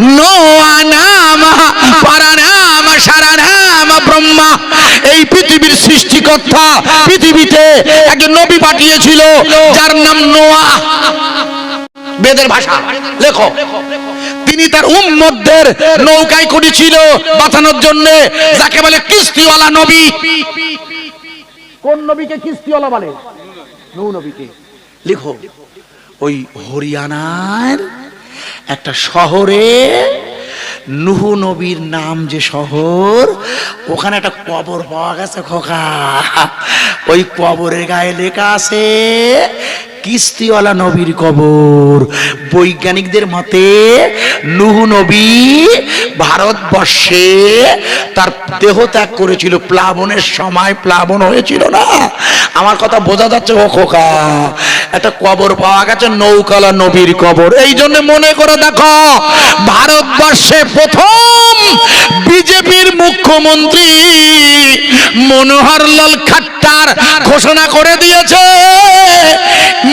নোয়া নাম পারানাম সারানাম ব্রহ্মা। এই পৃথিবীর সৃষ্টিকর্তা পৃথিবীতে একজন নবী পাঠিয়েছিল যার নাম নোয়া। বেদের ভাষা লেখো। তিনি তার উম্মতদের নৌকায় করেছিল বাঁচানোর জন্য যাকে বলে কিস্তিওয়ালা নবী। কোন নবীকে কিস্তিওয়ালা বলে? নৌ নবীকে। লিখো ওই হরিয়ানার একটা শহরে নুহু নবীর নাম যে শহর, ওখানে একটা কবর পাওয়া গেছে খোকা। ওই কবরের গায়ে লেখা আছে কিস্তিওয়ালা নবীর কবর। বৈজ্ঞানিকদের মতে, নুহু নবী ভারতবর্ষে তার দেহ ত্যাগ করেছিল। প্লাবনের সময় প্লাবন হয়েছিল না। আমার কথা বোঝা যাচ্ছে, ও খোকা। একটা কবর পাওয়া গেছে নৌকালা নবীর কবর। এই জন্য মনে করে দেখো, ভারতবর্ষে প্রথম বিজেপির মুখ্যমন্ত্রী মনোহরলাল খাট্টার ঘোষণা করে দিয়েছে।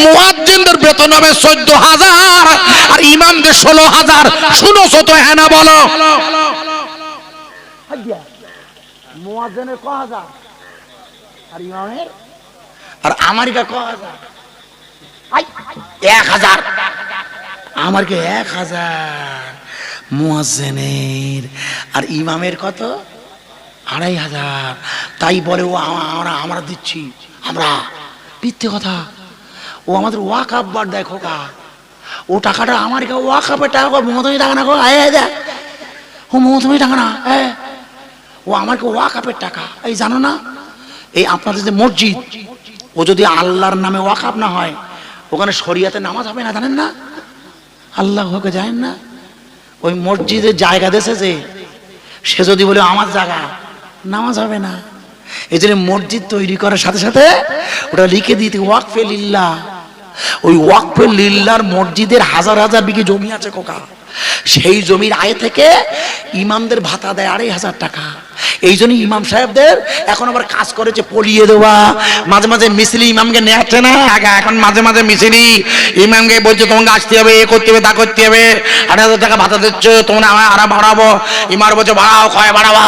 মুয়াজ্জিনদের বেতন হবে চোদ্দ হাজার আর ইমামদের ষোলো হাজার। শুনোছো তো হ্যাঁ না বলো মুয়াজ্জিনের ক হাজার? আর ইমামের? আর আমারটা ক হাজার? এক হাজার। আমার কি এক হাজার? মুয়াজ্জিনের। আর ইমামের কত? আড়াই হাজার। তাই বলে ও আমরা আমরা দিচ্ছি। আমরা। মিথ্যে কথা। ও আমাদের ওয়াক আব্বার দেয় খোকা ও টাকাটা আমার কে ওয়াক আপের টাকা কো মমতমি টাকা না কো আয় আয় দেয় ও মমতমি টাকা না হ্যাঁ ও আমাকে ওয়াক আপের টাকা। এই জানো না, এই আপনাদের যে মসজিদ, ও যদি আল্লাহর নামে ওয়াকাপ না হয়, ওখানে শরিয়াতে নামাজ হবে না, জানেন না? আল্লাহ হোকে জানেন না? ওই মসজিদের জায়গা দেশে যে, সে যদি বলে আমার জায়গা, নামাজ হবে না। এই জন্য মসজিদ তৈরি করার সাথে সাথে ওটা লিখে দিতে, ওয়াকফে লিল্লা ওই ওয়াকফে লিল্লার মসজিদের হাজার হাজার বিঘে জমি আছে কোকা সেই জমির আয় থেকে ইমামদের ভাতা দেয় আড়াই হাজার টাকা। এই জন্য ইমাম সাহেবদের এখন আবার কাজ করেছে পলিয়ে দেওয়া। মাঝে মাঝে মিছিলি ইমামকে নেওয়াচ্ছে না। আগে এখন মাঝে মাঝে মিছিলি। ইমামকে বলছে, তোমাকে আসতে হবে, এ করতে হবে, তা করতে হবে। আড়াই হাজার টাকা ভাতা দিচ্ছ তোমরা আমার আরা বাড়াবো। ইমার বলছে, বাড়াও, ক্ষয় বাড়াবো।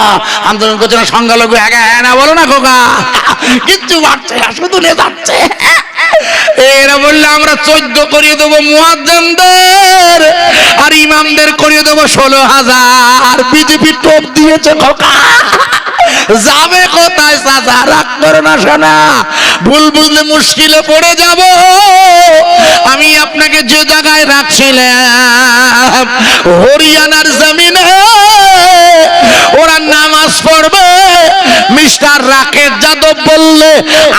আন্দোলন করছে না, সংখ্যালঘু একা হ্যাঁ না বলো না, খোকা। কিচ্ছু বাড়ছে শুধু নিয়ে যাচ্ছে। এরা বললে, আমরা চোদ্দ করিয়ে দেবো মুয়াজ্জামদের। আর ইমামদের করিয়ে দেবো ষোলো হাজার। বিজেপি টোপ দিয়েছে খোকা। যাবে কোথায় চাচা রাগ করো না, সোনা। ভুল বুঝলে মুশকিলে পড়ে যাব। আমি আপনাকে যে জায়গায় রাখছিলাম, হরিয়ানার জমিনে, ওরা নামাজ পড়বে। মিস্টার রাকেশ যাদব বললে,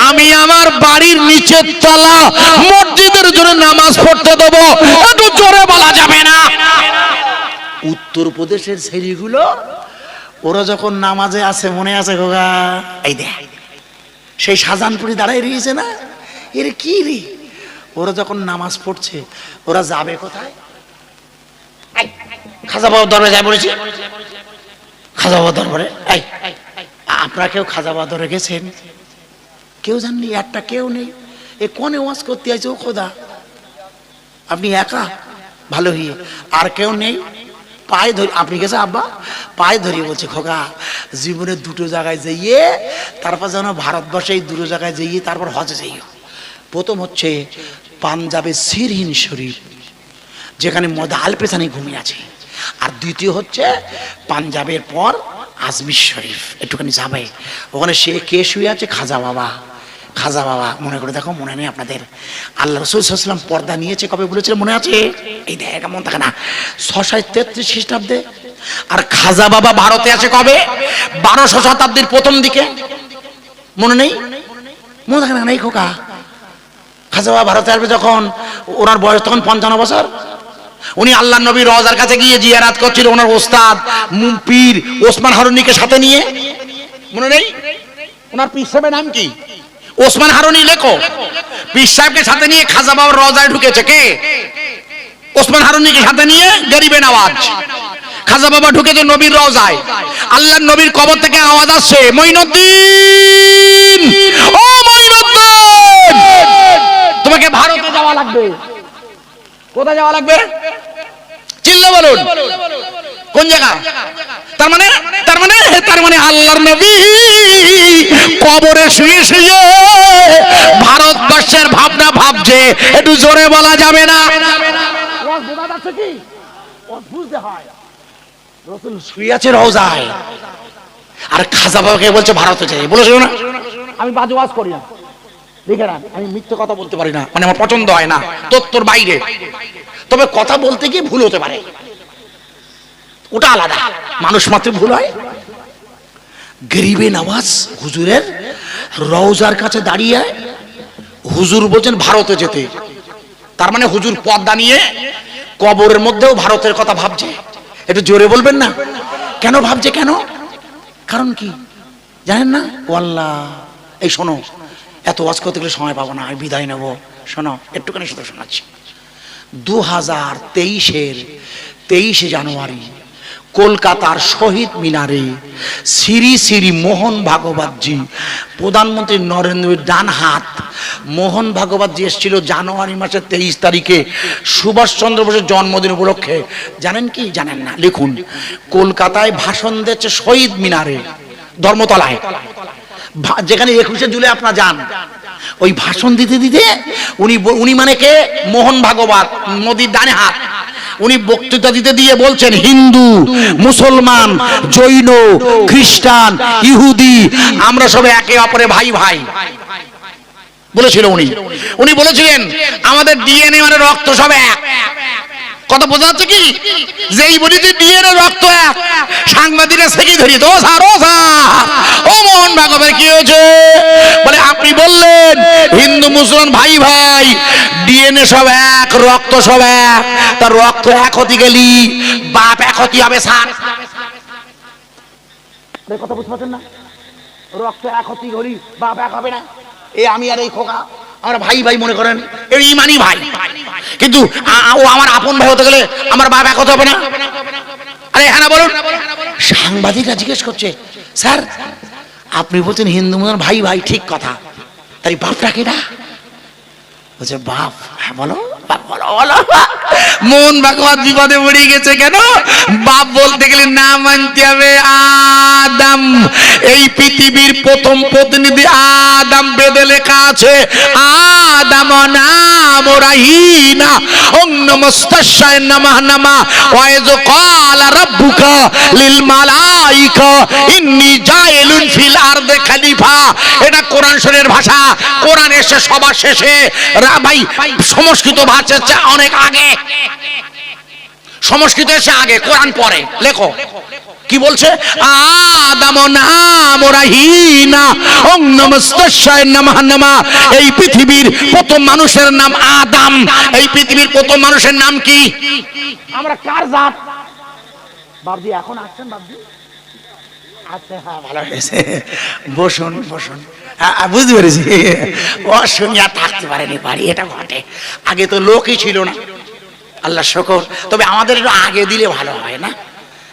আমি আমার বাড়ির নিচের তলা মসজিদের জন্য নামাজ পড়তে দেবো। একটু জোরে বলা যাবে না। উত্তরপ্রদেশের ছেলেগুলো, ওরা যখন নামাজে আছে, মনে আছে গোগা এই দেখ, সেই শাহজাহানপুরি দাঁড়াই রয়েছে না? এর কি রে? ওরা যখন নামাজ পড়ছে, ওরা যাবে কোথায়? খাজা বাবার দরবারে যায় বলেছি। খাজা বাবার দরবারে, এই, আপনারা কেউ খাজা বাবার দরবারে গেছেন? কেউ জাননি, একটা কেউ নেই। এ কোনে ওয়াজ করতে আছে ও খোদা? আপনি একা? ভালো হইয়ে। আর কেউ নেই? পায়ে ধরি, আপনি গেছে আব্বা? পায়ে ধরিয়ে বলছে, খোকা, জীবনে দুটো জায়গায় যাইয়ে, তারপর যেন ভারতবর্ষে এই দুটো জায়গায় যাইয়ে, তারপর হজে যাইও। প্রথম হচ্ছে পাঞ্জাবের সিরহিন শরীফ, যেখানে মদা আলপেসানি ঘুমিয়ে আছে। আর দ্বিতীয় হচ্ছে পাঞ্জাবের পর আজমির শরীফ, একটুখানি যাবে। ওখানে সে কে শুয়ে আছে? খাজা বাবা। খাজা বাবা, মনে করে দেখো, মনে নেই আপনাদের। আল্লাহ রসুলাম পর্দা নিয়েছে, কবে বলেছিল মনে আছে? এই দেখ এমন থাকে না। ছশায় তেত্রিশ খ্রিস্টাব্দে। আর খাজা বাবা ভারতে আছে কবে? বারোশো শতাব্দীর প্রথম দিকে। মনে নেই? মনে থাকে না, নেই খোকা। খাজা বাবা ভারতে আসবে যখন, ওনার বয়স তখন পঞ্চান্ন বছর। উনি আল্লাহ নবী রজার কাছে গিয়ে জিয়ারাত করছিল, ওনার ওস্তাদ পীর ওসমান হারুনিকে সাথে নিয়ে। মনে নেই? ওনার পীর সাহেবের নাম কি? ওসমান হারুনি লেখো। পীর সাহেবকে সাথে নিয়ে খাজা বাবার রজায় ঢুকেছে কে? ওসমান হারুনিকে সাথে নিয়ে? গরিবে নওয়াজ খাজা বাবা ঢুকেছে নবীর রজায়। আল্লাহ নবীর কবর থেকে আওয়াজ আসছে, মঈনুদ্দিন! ও মঈনুদ্দিন! তোমাকে ভারতে যাওয়া লাগবে। কোথায় যাওয়া লাগবে? চিল্লা বলুন। কোন জায়গা? তার মানে তার মানে তার মানে আল্লাহর নবী কবরে শুয়ে শুয়ে ভারতবর্ষের ভাবনা ভাবছে। একটু জোরে বলা যাবে না? বোঝা যাচ্ছে কি? বুঝতে হয়। রসুল শুয়ে আছে রওজায় আর খাজা বাবাকে বলছে ভারতে যাই। বলেছিল না। আমি বাজে ওয়াজ করি না। লিখে রাখ আমি মিথ্যে কথা বলতে পারি না। মানে আমার পছন্দ হয় না। তত্ত্বর বাইরে। তবে কথা বলতে গিয়ে ভুল হতে পারে। ওটা আলাদা। মানুষ মাত্র ভুল হয়। গরিবে নওয়াজ হুজুরের রওজার কাছে দাঁড়িয়ে হুজুর বলছেন, ভারতে যেতে। তার মানে হুজুর পদ্মা নিয়ে কবরের মধ্যেও ভারতের কথা ভাবছে। একটু জোরে বলবেন না? কেন ভাবছে কেন? কারণ কি? জানেন না? ও আল্লাহ, এই শোনো, এত ওয়াজ করতে গেলে সময় পাবো না, আমি বিদায় নেব। শোনো, একটুখানি শুধু শোনাচ্ছি। দু হাজার তেইশের তেইশে জানুয়ারি কলকাতার শহীদ মিনারে শ্রী শ্রী মোহন ভাগবতজি, প্রধানমন্ত্রী নরেন্দ্র মোদীর ডান হাত মোহন ভাগবতজি এসেছিল জানুয়ারি মাসের তেইশ তারিখে। সুভাষচন্দ্র বোসের জন্মদিন উপলক্ষে। জানেন কি? জানেন না। লিখুন। কলকাতায় ভাষণ দিচ্ছে শহীদ মিনারে, ধর্মতলায়। যেখানে একুশে জুলাই আপনারা যান। ওই ভাষণ দিতে দিতে উনি উনি মানে কে? মোহন ভাগবত, মোদির ডানে হাত উনি বক্তৃতা দিতে দিয়ে বলছেন, হিন্দু, মুসলমান, জৈন, খ্রিস্টান, ইহুদি, আমরা সবাই একে অপরে ভাই ভাই। বলেছিল উনি। উনি বলেছিলেন, আমাদের ডিএনএ মানে রক্ত সব এক। বোঝা যাচ্ছে কি? যেই বলি যে ডিএনএ রক্ত এক, সাংবাদিকরা সেকি ধরি তো স্যার ও স্যার ও মোহন ভাগবত কি হয়েছে? বলে, আপনি বললেন, হিন্দু, মুসলমান, ভাই ভাই, ডিএনএ সব এক, রক্ত সব এক তার রক্ত এক হতে গেলি, বাপ এক হতে হবে, স্যার। এই কথা বুঝতে পারছেন না? রক্ত এক হতেই হলি বাপ এক হবে না। এই আমি আর এই খোকা, আমরা ভাই ভাই মনে করেন এই ইমানি ভাই ভাই। কিন্তু ও আমার আপন ভাই হতে গেলে আমার বাপ এক হবে না। আরে হ্যাঁ না, বলুন। সাংবাদিকরা জিজ্ঞেস করছে, স্যার, আপনি বলছেন হিন্দু মুসলমান, ভাই ভাই, ঠিক কথা। তাই বাপটা কেটা বলছে, বাপ হ্যাঁ বলো। মন ভাগবত বিপদে পড়ে গেছে কেন? বাপ বলতে গেলে, না মানতে হবে আদম। এই পৃথিবীর প্রথম প্রতিনিধি আদম বেদে লেখা আছে, আদম নাম রাহিনা ওম নমস্তাশায় নমঃ নমঃ, ওয়াইজ ক্বালা রাব্বুকা লিল মালাইকা, ইন্নী জাইলুন ফিল আরদে খলিফা। এটা কোরআন শরীফের ভাষা। কোরআন এসে সবার শেষে ভাই, সংস্কৃত ভাষা হচ্ছে অনেক আগে। সংস্কৃত এসে আগে, কোরআন পরে। লেখো। কি বলছে? এই পৃথিবীর প্রথম মানুষের নাম আদম। এই পৃথিবীর প্রথম মানুষের নাম কি? আমরা কার জাত? বাবজি, এখন আসছেন বাবজি? আচ্ছা ভালো হয়েছে। বসুন বসুন। হ্যাঁ, হ্যাঁ, বুঝতে পেরেছি। ও সঙ্গে আর থাকতে পারেনি বাড়ি এটা ঘটে আগে তো লোকই ছিল না। আল্লাহ শকর। তবে আমাদের আগে দিলে ভালো হয় না?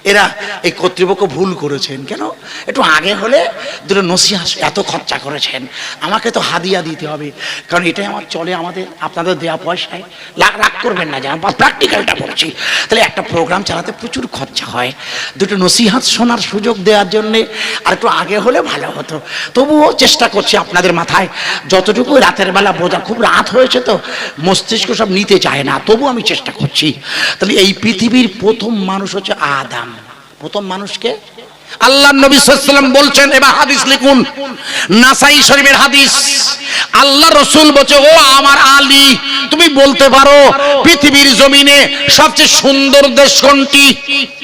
এরা এই কর্তৃপক্ষ ভুল করেছেন। কেন? একটু আগে হলে দুটো নসিহা এত খরচা করেছেন। আমাকে তো হাদিয়া দিতে হবে। কারণ এটাই আমার চলে আমাদের, আপনাদের দেয়া পয়সায়। লাখ রাগ করবেন না যে আমরা প্র্যাকটিক্যালটা বলছি তাহলে একটা প্রোগ্রাম চালাতে প্রচুর খরচা হয়। দুটো নসিহাত শোনার সুযোগ দেওয়ার জন্যে আর একটু আগে হলে ভালো হতো। তবুও চেষ্টা করছি আপনাদের মাথায়। যতটুকু রাতের বেলা বোঝা খুব রাত হয়েছে তো, মস্তিষ্ক সব নিতে চায় না। তবু আমি চেষ্টা করছি। তাহলে এই পৃথিবীর প্রথম মানুষ হচ্ছে আদাম। প্রথম মানুষকে? আল্লাহ নবী সাল্লাম বলছেন, এবার হাদিস লিখুন। নাসাই শরীফের হাদিস। আল্লাহ রসুল বলছে, ও আমার আলী, তুমি বলতে পারো, পৃথিবীর জমিনে সবচেয়ে সুন্দর দেশ কোনটি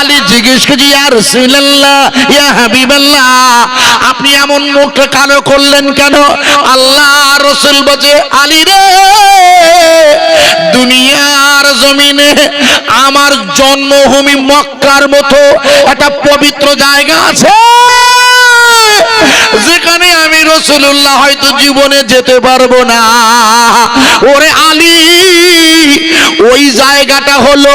আলী জিজ্ঞেস করছি, ইয়া ইয়া হাবিবাল্লাহ, আপনি এমন মুখ কালো করলেন কেন? আল্লাহ রসুল বলছে, আলী রে, দুনিয়ার জমিনে আমার জন্মভূমি মক্কার মতো একটা পবিত্র জায়গা আছে। রসুল্লাহ হয়তো জীবনে যেতে পারব না। ওরে আলী ওই জায়গাটা হলো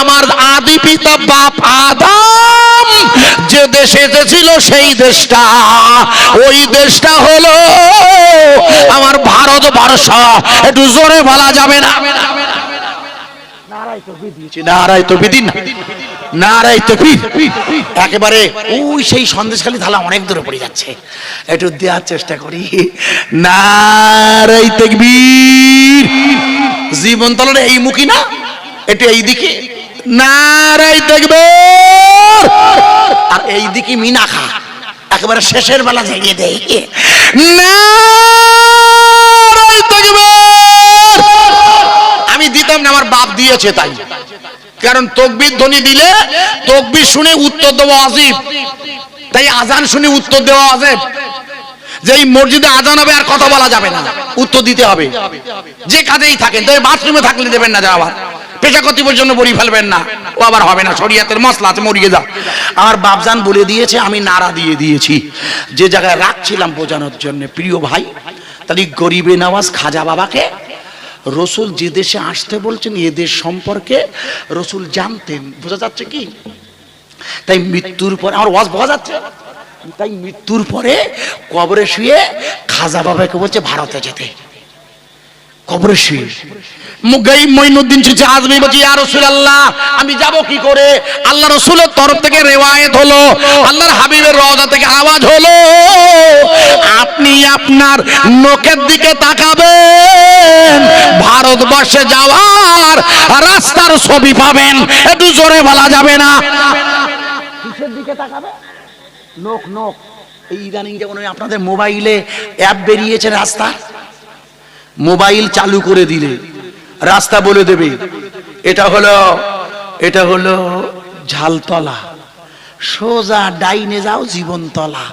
আমার আদি পিতা বাপ আদম। যে দেশে এসেছিল সেই দেশটা। ওই দেশটা হলো আমার ভারতবর্ষ একটু জোরে বলা যাবে না? নারাই তো বিধি নারায় তো বিদিন একেবারে, ওই সেই সন্দেশখালী অনেক দূরে পড়ে যাচ্ছে। দেওয়ার চেষ্টা করি। জীবন তলরে এই মুখী না? একটু এই দিকে। নারাই আর এই দিকে মিনা খা একেবারে শেষের বেলা জাগিয়ে দেয়। আমি দিতাম না, আমার বাপ দিয়েছে তাই। কারণ তকবির ধ্বনি দিলে তকবির শুনে উত্তর দেওয়া অজীব। তাই আজান শুনে উত্তর দেওয়া অজীব। যে এই মসজিদে আজান হবে আর কথা বলা যাবে না। উত্তর দিতে হবে। যে কাজেই থাকেন, তবে বাথরুমে থাকলে দেবেন না যাওয়ার। জন্য বড়ি ফেলবেন না। ও আবার হবে না, শরিয়াতের মশলা মরিয়ে যা। আমার বাপজান বলে দিয়েছে, আমি নাড়া দিয়ে দিয়েছি। যে জায়গায় রাখছিলাম বোঝানোর জন্য, প্রিয় ভাই, তাহলে গরিবে নওয়াজ খাজা বাবাকে রসুল যে দেশে আসতে বলছেন, এ দেশ সম্পর্কে রসুল জানতেন। বোঝা যাচ্ছে কি? তাই মৃত্যুর পরে, আমার ওয়াজ বোঝা যাচ্ছে? তাই মৃত্যুর পরে কবরে শুয়ে খাজা বাবাকে বলছে, ভারতে যেতে। কবরে শুয়ে। আমি যাব কি করে? আল্লাহ তরফ থেকে রিওয়ায়াত হলো, আল্লাহর হাবিবের থেকে আওয়াজ হলো, আপনি আপনার নোকের দিকে তাকাবেন, ভারতবর্ষে যাওয়ার রাস্তার ছবি পাবেন, একটু জোরে বলা যাবে না? এই ইদানিং যেমন আপনাদের মোবাইলে অ্যাপ বেরিয়েছে রাস্তা, মোবাইল চালু করে দিলে। রাস্তা বলে দেবে। এটা হলো এটা হলো ঝালতলা। সোজা ডাইনে যাও, জীবনতলা।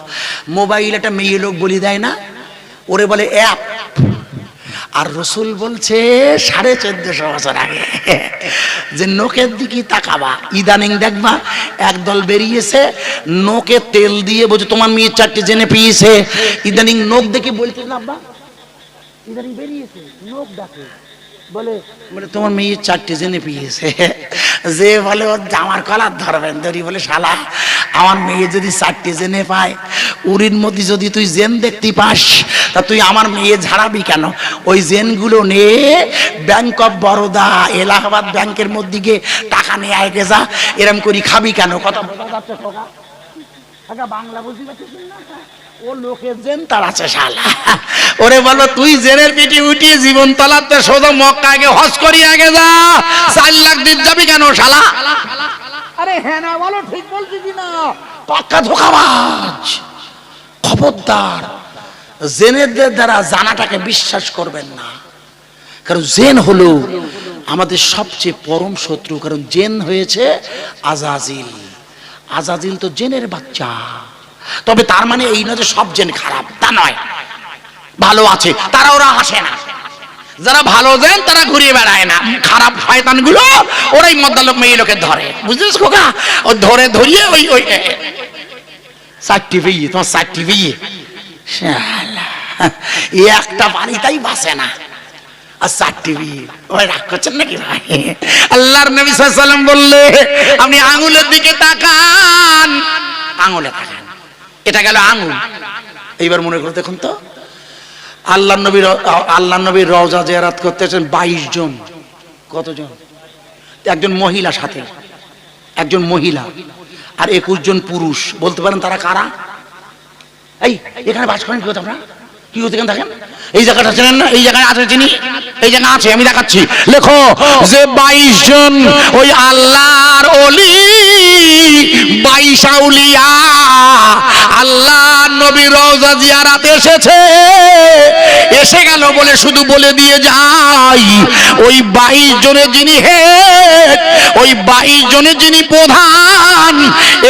মোবাইল একটা মেয়ে লোক বলি দেয় না? ওরে বলে অ্যাপ। আর রসুল বলছে, সাড়ে চোদ্দশো বছর আগে, যে নোকের দিকে তাকাবা। ইদানিং দেখবা, একদল বেরিয়েছে নোকে তেল দিয়ে বলছে, তোমার মেয়ের চারটে জেনে পিয়েছে। ইদানিং নোক দেখে বলছে, না আব্বা ইদানিং বেরিয়েছে নোক ডাকে বলে বলে তোমার মেয়ের চারটে জেনে পিয়েছে। যে বলে ওর জামার কলার ধরবেন ধরি বলে শালা। আমার মেয়ে যদি চারটে জেনে পায় উরির মধ্যে যদি তুই জেন দেখতে পাস তা তুই আমার মেয়ে ঝাড়াবি কেন? ওই জেনগুলো নিয়ে ব্যাংক অফ বরোদা এলাহাবাদ ব্যাংকের মধ্যে গিয়ে টাকা নিয়ে আয় যা। এরম করি খাবি কেন? কথা বোঝা বাংলা পারছিস না? ও লোকের জেন তার আছে শালা। ওরে বলো তুই জেনের পিঠে উঠিয়ে জীবন তলাতে সোজা মক্কা আগে হজ করি আগে যা। চার লাখ দিন যাবি কেন শালা? আরে হ্যাঁ না বলো ঠিক বলছি কি না? পাক্কা ধোকাবাজ। খবরদার। জেনেদের দ্বারা জানাটাকে বিশ্বাস করবেন না। কারণ জেন হলো আমাদের সবচেয়ে পরম শত্রু। কারণ জেন হয়েছে আজাজিল। আজাজিল তো জেনের বাচ্চা। তবে তার মানে এই নয় যে সব জেন খারাপ, তা নয়। ভালো আছে, তারা ওরা আসে না। যারা ভালো জেন তারা ঘুরিয়ে বেড়ায় না। খারাপ শয়তানগুলো ওরাই মদ্দালোক মেয়ে লোকে ধরে। বুঝলিস খোকা? ও ধরে ধরিয়ে ওই ওই চারটি পেয়ে তোমার চারটি এ একটা বাড়িটাই বাসে না। বিয়ে আল্লাহর বললে, আপনি আঙ্গুলের দিকে তাকান। আঙুলে তাকান। এটা গেল আঙুল। এইবার মনে করো দেখুন তো। আল্লাহ নবীর আল্লাহ নবীর রওজা জেরাত করতেছেন বাইশ জন। কতজন? একজন মহিলা সাথে। একজন মহিলা। আর একুশ জন পুরুষ। বলতে পারেন তারা কারা? এই, এখানে বাস করেন কি আপনারা? কি এখানে থাকেন এই জায়গাটা চেনেন না? এই জায়গায় আছে চিনি? এই জায়গা আছে, আমি দেখাচ্ছি। লেখো, যে বাইশ জন ওই আল্লাহর অলি বাইশ আউলিয়া আল্লাহ নবী রওজা জিয়ারাতে এসেছে। এসে গেল বলে শুধু বলে দিয়ে যাই। ওই বাইশ জনের যিনি হেড, ওই বাইশ জনের যিনি প্রধান,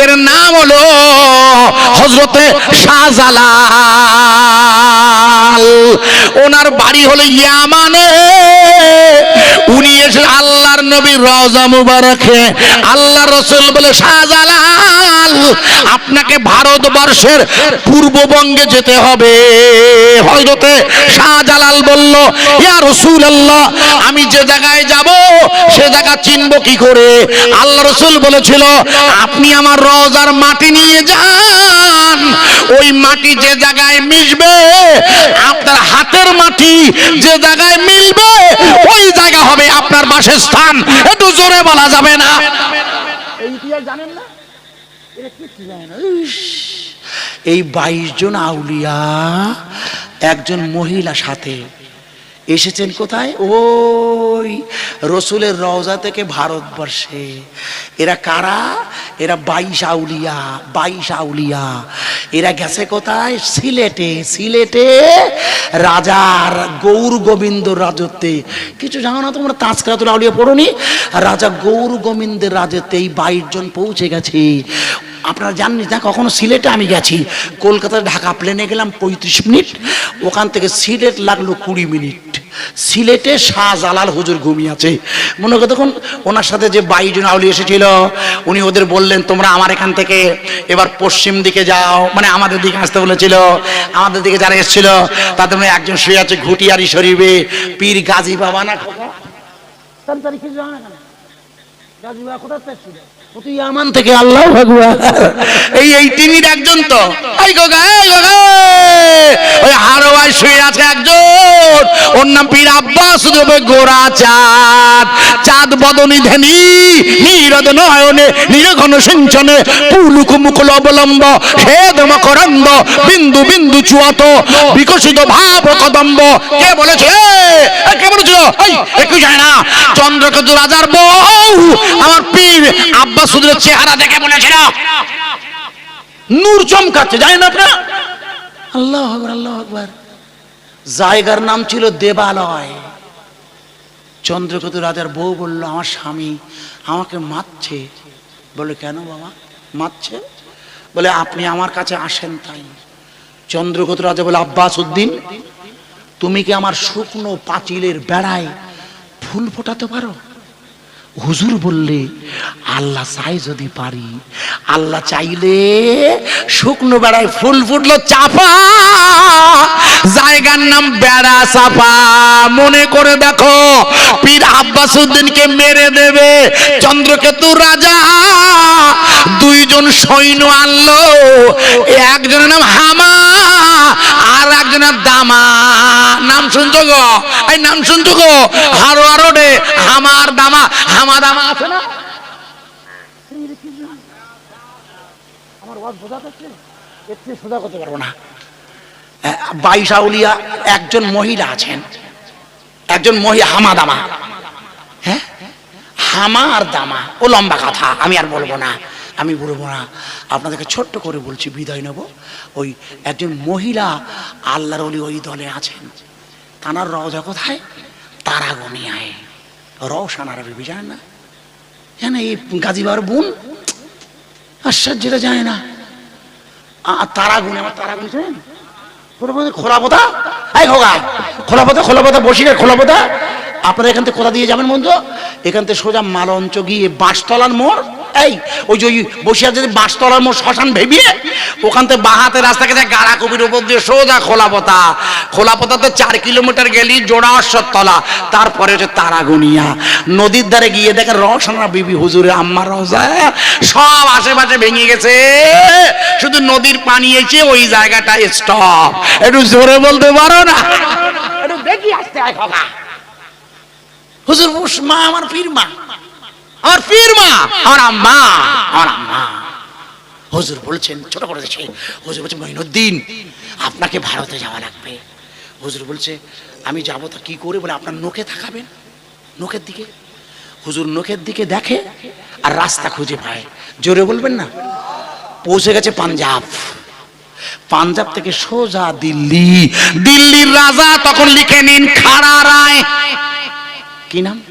এর নাম হলো হজরতে শাহজালাল ওনার বাড়ি হলো ইয়ামানে। উনি এসে আল্লাহর নবীর রওজা মুবারকে আল্লাহ রসুল বলে, শাহজালাল, আপনাকে ভারতবর্ষের পূর্ববঙ্গে যেতে হবে। হজরতে শাহজালাল বলল, ইয়া রসুল আল্লাহ আমি যে জায়গায় যাব, সে জায়গা চিনব কি করে? আল্লাহ রসুল বলেছিল, আপনি আমার রওজার মাটি নিয়ে যান ওই মাটি যে জায়গায় মিশবে, আপনার হাতের মাটি যে জায়গায় মিলবে, ওই জায়গা হবে আপনার বাসস্থান। একটু জোরে বলা যাবে না। না? এই বাইশ জন আউলিয়া একজন মহিলা সাথে এসেছেন কোথায়? ওই রসুলের রওজা থেকে ভারতবর্ষে। এরা কারা? এরা বাইশ আউলিয়া বাইশ আউলিয়া। এরা গেছে কোথায়? সিলেটে। সিলেটে রাজার গৌর গোবিন্দ রাজত্বে। কিছু জানো না তোমরা? তাঁসকাতুল আউলিয়া পড়নি? রাজা গৌর গোবিন্দের রাজত্বে এই বাইশ জন পৌঁছে গেছে। আপনারা জাননি না কখনো সিলেটে আমি গেছি। কলকাতা ঢাকা প্লেনে গেলাম পঁয়ত্রিশ মিনিট, ওখান থেকে সিলেট লাগল কুড়ি মিনিট। সিলেটে শাহজালাল হুজুর ঘুমিয়ে আছে। মনে করো তখন ওনার সাথে যে বাইশ জন আউলি এসেছিল, উনি ওদের বললেন, তোমরা আমার এখান থেকে এবার পশ্চিম দিকে যাও। মানে আমাদের দিকে আসতে বলেছিল, আমাদের দিকে যারা এসেছিল, তাদের মধ্যে একজন শুয়ে আছে ঘুটিয়ারি শরীফে, পীর গাজী বাবা না খোকা? গাজী বাবা কোথা থেকে এসেছিল? ও তো থেকে আল্লাহ ভগবান এই এই একজন তো। ওই হারোয়ায় শুয়ে আছে একজন। ওর নাম পীর আব্বাস দেবে চাঁদ। চাঁদ নীরদ নয়নে, নিরঘন সিঞ্চনে, পুলুক মুকুল অবলম্ব, হেদ মকরন্দ, বিন্দু বিন্দু চুয়াত, বিকশিত ভাব কদম্ব। কে বলেছে? কে বলেছিল? এই একটু যায় না। চন্দ্রকেতু রাজার বউ, আমার পীর আব্বাস সুদের চেহারা দেখে বলেছিল নূর চমকাচ্ছে, জানেন আপনারা? আল্লাহ আকবার আল্লাহ আকবার। জায়গার নাম ছিল দেবালয়। চন্দ্রকেতু রাজার বউ বলল, আমার স্বামী আমাকে মারছে। বলে, কেন বাবা? মারছে? বলে, আপনি আমার কাছে আসেন তাই। চন্দ্রকেতু রাজা বলে আব্বাস উদ্দিন তুমি কি আমার শুকনো পাঁচিলের বেড়ায় ফুল ফোটাতে পারো? হুজুর বললে, আল্লাহ চাই যদি পারি, আল্লাহ চাইলে শুকনো বেড়ায় ফুল ফুটলো চাপা, জায়গার নাম বেড়া সাফা মনে করে দেখো, পীর আব্বাস উদ্দিনকে মেরে দেবে, চন্দ্রকেতু রাজা। দুইজন সৈন্য আনলো, একজনের নাম হামা আর একজনের দামা। নাম শুনছো গো? এই নাম শুনছো গো? হারো আরও রে হামার দামা। হামা দামা আছে না? আমার ওয়াজ এর থেকে সোজা করতে পারব না। বাইশ আউলিয়া একজন মহিলা আছেন। একজন মহিলা হামা দামা হ্যাঁ হামা আর দামা ও লম্বা কথা, আমি আর বলব না। আমি বলব না। আপনাদেরকে ছোট্ট করে বলছি, বিদায় নেব। ওই একজন মহিলা আল্লাহর অলি ওই দলে আছেন। তানার রওজা কোথায়? তারা তারাগনিয়ায়। রওশান আরবি জানেন না? কেন এই গাজীবার বোন? আশ্চর্যটা জানে না। আর তারাগুন আমার তারাগুন জানেন খোলা পোতা এই হোগা পোতা আপনারা এখান থেকে কোথা দিয়ে যাবেন বন্ধু? এখান থেকে সোজা মালঞ্চ গিয়ে বাঁশতলার মোড় এই ওই যে বসিয়া যদি বাঁশতলার মোড় শ্মশান ভেবিয়ে ওখান থেকে বাহাতে রাস্তা গেছে গাড়া কবির উপর দিয়ে সোজা খোলা পোতা খোলা পোতাতে চার কিলোমিটার গেলি জোড়া তলা তারপরে হচ্ছে তারাগুনিয়া। নদীর ধারে গিয়ে দেখে রসানা বিবি হুজুরে আম্মার রওজা সব আশেপাশে ভেঙে গেছে। শুধু নদীর পানি এসে ওই জায়গাটা স্টপ একটু জোরে বলতে পারো না? একটু দেখি আসতে হয় হুজুর মা আমার পীর মা আমার পীর মা। আমার আম্মা। আমার আম্মা। হুজুর বলছেন, ছোট করে দিচ্ছে হুজুর বলছে মঈনুদ্দিন, আপনাকে ভারতে যাওয়া লাগবে। হুজুর বলছে, আমি যাব তা কি করে বলে আপনার নোকে থাকাবেন নোকের দিকে। হুজুর নোকের দিকে দেখে আর রাস্তা খুঁজে পায়। জোরে বলবেন না? পৌঁছে গেছে পাঞ্জাব। পাঞ্জাব থেকে সোজা দিল্লি। দিল্লির রাজা তখন লিখে নিন, খাড়া রায়। কি নাম?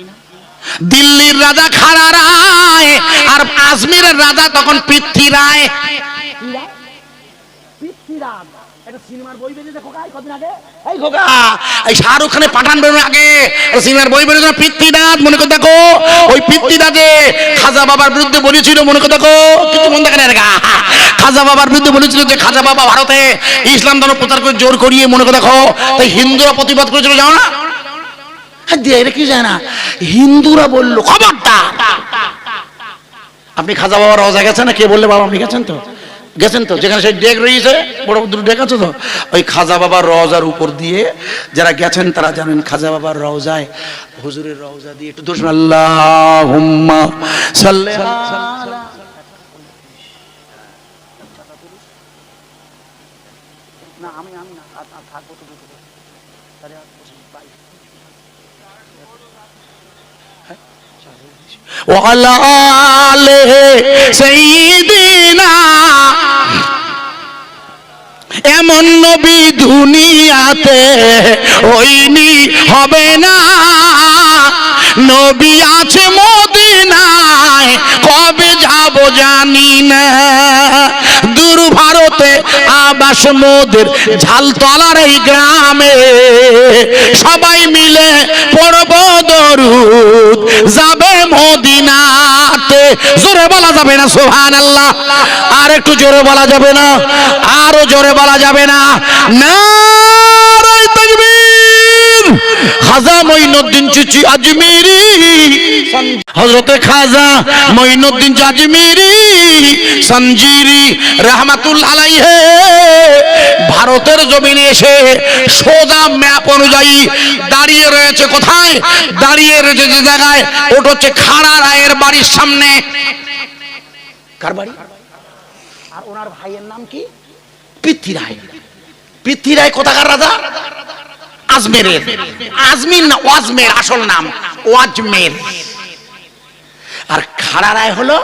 দিল্লির রাজা খাড়া রায় আর আজমিরের রাজা তখন পৃথ্বী রায়। শাহরুখ খানের পাঠান বেরোনোর আগে। সিনেমার বই বেরোনো মনে করে দেখো। ওই খাজা বাবার বিরুদ্ধে বলেছিল মনে করে দেখো। কিছু মন দেখেন এর গা। খাজা বাবার বিরুদ্ধে বলেছিল যে খাজা বাবা ভারতে ইসলাম ধর্ম প্রচার করে জোর করিয়ে মনে করে দেখো। তাই হিন্দুরা প্রতিবাদ করেছিল জানো না? দিয়ে এটা কি যায় না? হিন্দুরা বলল খবরদার! আপনি খাজা বাবার রওজা গেছেন না? কে বললে বাবা আপনি গেছেন তো? গেছেন তো? যেখানে সেই ডেক রয়েছে বড় দুটো ডেক আছে তো? ওই খাজা বাবার রওজার উপর দিয়ে যারা গেছেন তারা জানেন খাজা বাবার রওজায় হুজুরের রওজা দিয়ে একটু দোষ আল্লাহ হুম্মা সাল্লি আলা না আমি আমি না আর- আর থাকব তো দুটো তাহলে আর বসে বাই। وعلى آله سيدنا এমন নবী দুনিয়াতে হইনি হবে না নবী আছে মদিনায় কবে যাব জানি না। দূর ভারতে আবাস মোদের ঝালতলার এই গ্রামে সবাই মিলে পড়ব দরুদ যাবে মদিনাতে। জোরে বলা যাবে না সোহান আল্লাহ আর একটু জোরে বলা যাবে না, আরও জোরে বলা যাবে না। না খাজা মঈনুদ্দিন চিচি আজমিরি। খাজা আজমিরি। সঞ্জিরি আলাইহে। ভারতের জমিনে এসে সোজা ম্যাপ অনুযায়ী দাঁড়িয়ে রয়েছে কোথায়? দাঁড়িয়ে রয়েছে যে জায়গায়, ওটা হচ্ছে খাড়া রায়ের বাড়ির সামনে। কার বাড়ি? আর ওনার ভাইয়ের নাম কি? পৃথ্বীরায় পৃথ্বীরায় কোথাকার রাজা? আজমেরের, আজমির না ওয়াজমের আসল নাম, ওয়াজমের। আর খাড়া রায় হলো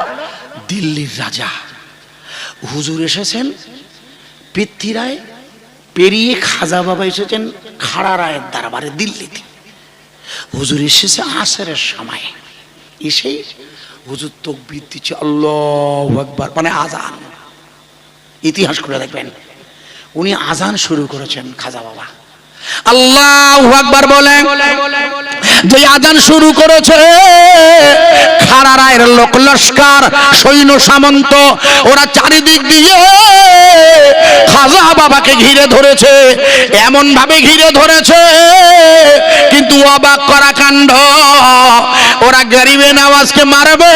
দিল্লির রাজা। হুজুর এসেছেন পৃথ্বীরায় পেরিয়ে খাজা বাবা এসেছেন খাড়া রায়ের দরবারে দিল্লিতে। হুজুর এসেছে আসরের সময়। এসেই হুজুর তকবির দিচ্ছে, আল্লাহ একবার মানে আজান। ইতিহাস করে দেখবেন, উনি আজান শুরু করেছেন খাজা বাবা। আল্লাহ আকবার বলে যে আজান শুরু করেছে লোক লস্কর, সৈন্য সামন্ত, ওরা চারিদিক দিয়ে খাজা বাবাকে ঘিরে ধরেছে এমন ভাবে ঘিরে ধরেছে, কিন্তু অবাক করা কাণ্ড, ওরা গরিবে নওয়াজকে মারবে,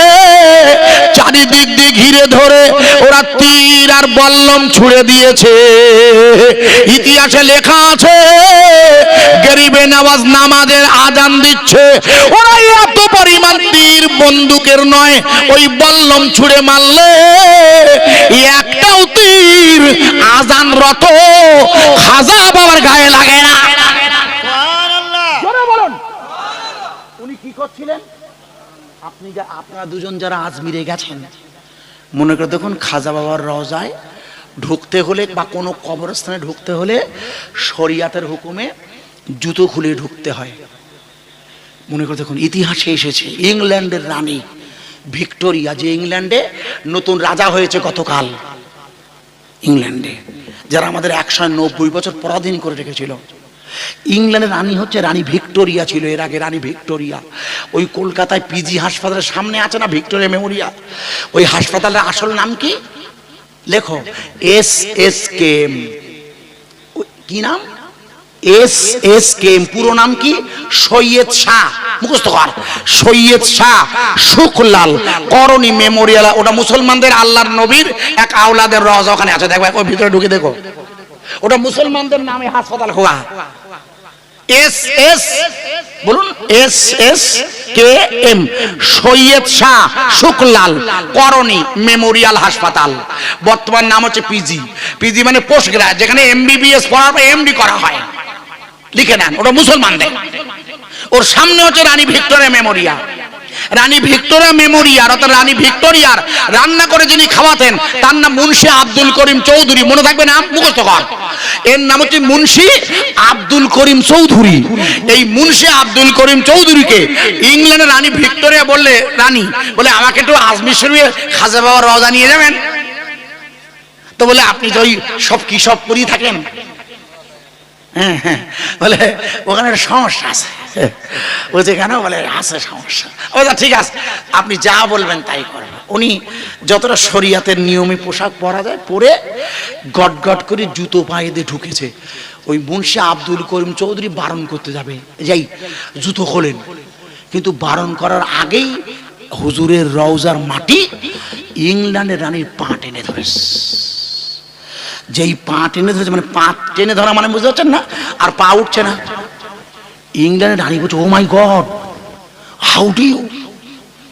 চারিদিক দিয়ে ঘিরে ধরে ওরা তীর আর বল্লম ছুড়ে দিয়েছে। ইতিহাসে লেখা আছে গরিবে নওয়াজ নামাজের আজান দিচ্ছে, ওরা এত পরিমাণ তীর বন্দুকের নয়, ওই বল্লম ছুড়ে মারলে একটাও তীর আজান রত। খাজা বাবার গায়ে লাগে না। গেছেন, মনে করে দেখুন খাজা বাবার ঢুকতে হলে বা কোনো কবরস্থানে ঢুকতে হলে শরিয়াতের হুকুমে জুতো খুলে ঢুকতে হয়। মনে করে দেখুন, ইতিহাসে এসেছে, ইংল্যান্ডের রানী ভিক্টোরিয়া, যে ইংল্যান্ডে নতুন রাজা হয়েছে গতকাল। ইংল্যান্ডে, যারা আমাদের একশো নব্বই বছর পরাধীন করে রেখেছিল। ইংল্যান্ডের রানী হচ্ছে রানী ভিক্টোরিয়া ছিল, এর আগে রানী ভিক্টোরিয়া। ওই কলকাতায় পিজি হাসপাতালের সামনে আছে না, ভিক্টোরিয়া মেমোরিয়াল? ওই হাসপাতালের আসল নাম কি? লেখো, এস এস কে এম। কি নাম? এস এস কে এম, পুরো নাম কি? সৈয়দ শাহ। মুখস্থ কর। সৈয়দ শাহ শুকলাল করণী মেমোরিয়াল। ওটা মুসলমানদের আল্লাহর নবীর এক আওলাদের রওজা ওখানে আছে। দেখো ওই ভিতরে ঢুকে দেখো। ওটা মুসলমানদের নামে হাসপাতাল হওয়া এস এস, বলুন, S S K M, Syed Shah Sukhlal Karnani memorial হাসপাতাল। বর্তমান নাম হচ্ছে পিজি পিজি মানে পোস্ট গ্রাজ যেখানে এমবিবিএস পড়ার পর এমডি করা হয়। লিখে নেন, ওটা মুসলমানদের। ওর সামনে হচ্ছে রানী ভিক্টোরিয়া মেমোরিয়াল রানী ভিক্টোরিয়া মেমোরিয়ার অর্থাৎ রানী ভিক্টোরিয়ার রান্না করে যিনি খাওয়াতেন, তার নাম মুন্সি আব্দুল করিম চৌধুরী। মনে থাকবে নাম মুখস্থ কর। এর নাম হচ্ছে মুন্সি আব্দুল করিম চৌধুরী। এই মুন্সি আব্দুল করিম চৌধুরীকে ইংল্যান্ডের রানী ভিক্টোরিয়া বললে, রানী, বলে আমাকে একটু আজমির শরীফে খাজা বাবার রজা নিয়ে যাবেন? তো বলে, আপনি ওই সব কি সব করেই থাকেন। হ্যাঁ হ্যাঁ। বলে, ওখানে সমস্যা আছে। বলছে কেন? বলে, আছে সমস্যা। ও তা ঠিক আছে, আপনি যা বলবেন তাই করবেন উনি যতটা শরিয়াতের নিয়মে পোশাক পরা যায়, পরে গট গট করে জুতো পায়ে দিয়ে ঢুকেছে। ওই মুন্সি আব্দুল করিম চৌধুরী বারণ করতে যাবে। যাই, জুতো খোলেন। কিন্তু বারণ করার আগেই হুজুরের রওজার মাটি ইংল্যান্ডের রানীর পা টেনে ধরেছে। যেই পা টেনে ধরেছে মানে পা টেনে ধরা মানে বুঝতে পারছেন না? আর পা উঠছে না। ইংল্যান্ডে দাঁড়িয়ে বলছে ও মাই গড হাউ ডি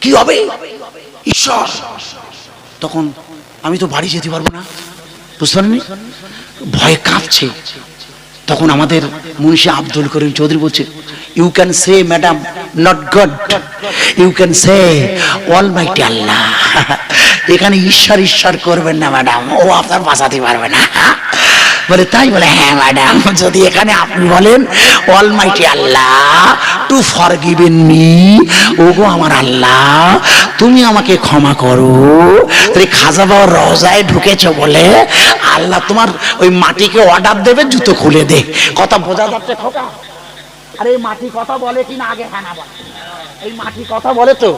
কি হবে? ঈশ্বর! তখন আমি তো বাড়ি যেতে পারব না। বুঝতে পারেননি? ভয়ে কাঁপছে। তখন আমাদের মুন্সি আব্দুল করিম চৌধুরী বলছে you can say madam not God you can say almighty Allah এখানে ঈশ্বর ঈশ্বর করবেন না ম্যাডাম ও আপনার বাঁচাতে পারবে না। বলে, তাই বলে হ্যাঁ ম্যাডাম যদি এখানে আপনি বলেন almighty Allah to for given me ওগো আমার আল্লাহ, তুমি আমাকে ক্ষমা করো। তুমি খাজা বাবার রজায় ঢুকেছো বলে আল্লাহ তোমার ওই মাটিকে অর্ডার দেবে, জুতো খুলে দে। কথা বোঝা যাচ্ছে খোকা? আরে মাটি কথা বলে কি না? আগে হ্যাঁ এই মাটি কথা বলে তো?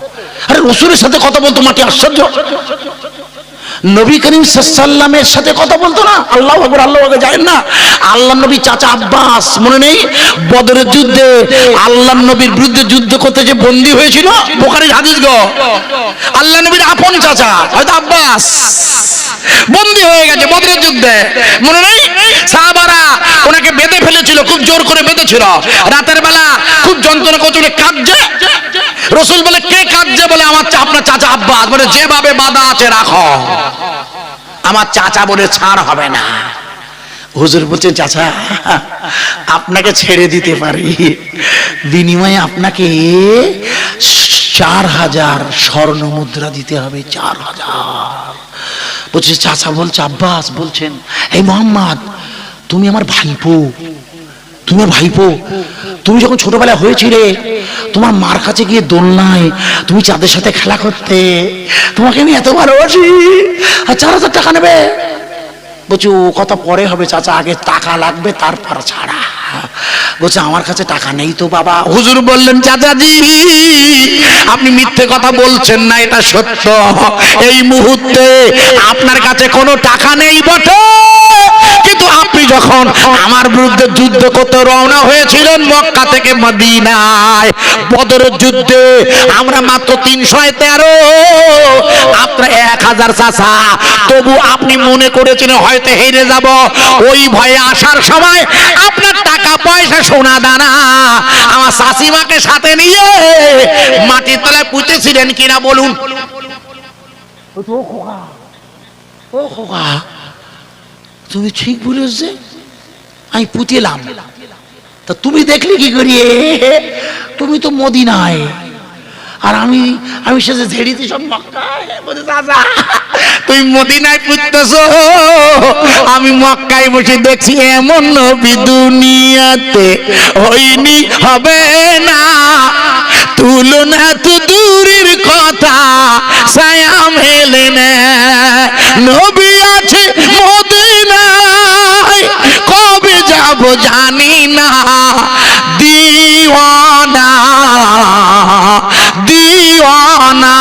আরে রসুরের সাথে কথা বলতো মাটি আশ্চর্য। নবী করিম সাল্লামের সাথে কথা বলতো না? আল্লাহ আকবর আল্লাহ আকবর, জানেন না? আল্লাহ নবী চাচা আব্বাস, মনে নেই? বদরের যুদ্ধে আল্লাহ নবীর বিরুদ্ধে যুদ্ধ করতে যে বন্দী হয়েছিল? বোখারির হাদিস গো। আল্লাহ নবীর আপন চাচা, হয়তো আব্বাস। বন্দী হয়ে গেছে বদরের যুদ্ধে। মনে নেই? সাহাবারা ওনাকে বেঁধে ফেলেছিল, খুব জোর করে বেঁধেছিল। রাতের বেলা খুব যন্ত্রণা করছিল, কাঁদছে। রসুল বলে, কে কাঁদছে? বলে, আমার আপনার চাচা আব্বাস। বলে, যেভাবে বাধা আছে, রাখো। আমার চাচা বলে ছাড় হবে না। হুজুর বলছে, চাচা, আপনাকে ছেড়ে দিতে পারি। বিনিময়ে আপনাকে চার হাজার স্বর্ণ মুদ্রা দিতে হবে, চার হাজার। বলছে, চাচা বলছে, আব্বাস বলছেন, এই মোহাম্মদ, তুমি আমার ভাইপো। তুমি ভাইপো, তুমি যখন ছোটবেলায় হয়েছিলে, তোমার মার কাছে গিয়ে দোলনায় তুমি চাঁদের সাথে খেলা করতে, তোমাকে আমি এত ভালোবাসি। আর চার হাজার টাকা নেবে। বলছি, ও কথা পরে হবে, চাচা, আগে টাকা লাগবে, তারপর ছাড়া। বলছে, আমার কাছে টাকা নেই তো বাবা। হুজুর বললেন, চাচাজি, আপনি মিথ্যে কথা বলছেন না, এটা সত্য। এই মুহূর্তে আপনার কাছে কোনো টাকা নেই বটে। আপনি যখন আমার বিরুদ্ধে যুদ্ধ করতে রওনা হয়েছিলেন মক্কা থেকে মদিনায় বদরের যুদ্ধে, আমরা মাত্র তিনশো তেরো। আপনার এক হাজার চাষা তবু আপনি মনে করেছিলেন হয়তো হেরে যাব। ওই ভয়ে আসার সময় আপনার টাকা পয়সা সোনা দানা আমার শাশিমাকে সাথে নিয়ে মাটির তলায় পুঁতেছিলেন কিনা বলুন। ও খোকা ও খোকা। তুমি ঠিক বলেছে আমি পুঁতিলাম। তা তুমি দেখলি কি করিয়ে তুমি তো মদিনায়। আর আমি আমি সেজে ঝেড়িতে সব দাদা তুই মদিনায় পুঁততেছ? আমি মক্কায় বসে দেখছি এমন নবী দুনিয়াতে হইনি হবে না। তুলনা তো দূরের কথা সায়া মেলে না নবী নাই। কবে যাব জানি না। দিওয়ানা দিওয়ানা।